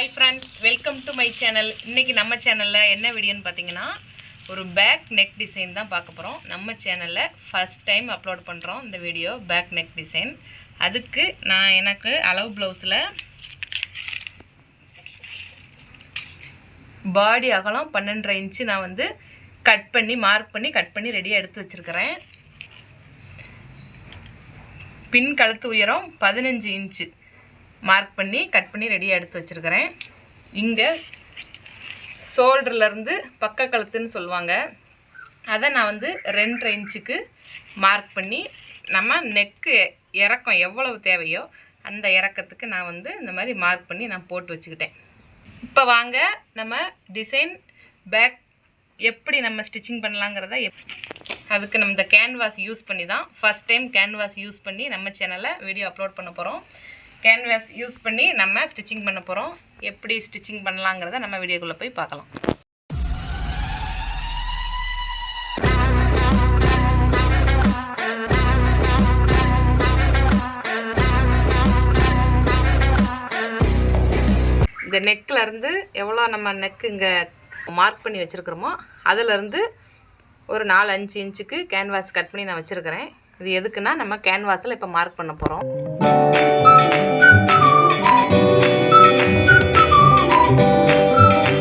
Hi friends welcome to my channel இன்றைக்கி நம்ம சேனலில் என்ன வீடியோன்னு பார்த்தீங்கன்னா ஒரு பேக் நெக் டிசைன் தான் பார்க்க போகிறோம் நம்ம சேனலில் ஃபஸ்ட் டைம் அப்லோட் பண்ணுறோம் இந்த வீடியோ பேக் நெக் டிசைன் அதுக்கு நான் எனக்கு அளவு ப்ளவுஸில் பாடி அகலம் பன்னெண்டரை இன்ச்சு நான் வந்து கட் பண்ணி மார்க் பண்ணி கட் பண்ணி ரெடியாக எடுத்து வச்சுருக்கிறேன். பின் கழுத்து உயரம் பதினஞ்சு இன்ச்சு மார்க் பண்ணி கட் பண்ணி ரெடியாக எடுத்து வச்சுருக்கிறேன். இங்கே ஷோல்டர்லேருந்து பக்க கழுத்துன்னு சொல்லுவாங்க. அதை நான் வந்து ரெண்டரை இன்ச்சுக்கு மார்க் பண்ணி நம்ம நெக்கு இறக்கம் எவ்வளவு தேவையோ அந்த இறக்கத்துக்கு நான் வந்து இந்த மாதிரி மார்க் பண்ணி நான் போட்டு வச்சுக்கிட்டேன். இப்போ வாங்க நம்ம டிசைன் பேக் எப்படி நம்ம ஸ்டிச்சிங் பண்ணலாங்கிறத எப் அதுக்கு நம்ம இந்த கேன்வாஸ் யூஸ் பண்ணி தான் ஃபஸ்ட் டைம் கேன்வாஸ் யூஸ் பண்ணி நம்ம சேனலில் வீடியோ அப்லோட் பண்ண போகிறோம் கேன்வாஸ் யூஸ் பண்ணி நம்ம ஸ்டிச்சிங் பண்ண போகிறோம் எப்படி ஸ்டிச்சிங் பண்ணலாங்கிறத நம்ம வீடியோக்குள்ளே போய் பார்க்கலாம். இந்த நெக்கில் இருந்து எவ்வளோ நம்ம நெக்கு இங்கே மார்க் பண்ணி வச்சுருக்குறோமோ அதிலேருந்து ஒரு நாலு அஞ்சு இன்ச்சுக்கு கேன்வாஸ் கட் பண்ணி நான் வச்சுருக்கிறேன். இது எதுக்குன்னா நம்ம கேன்வாஸில் இப்போ மார்க் பண்ண போகிறோம்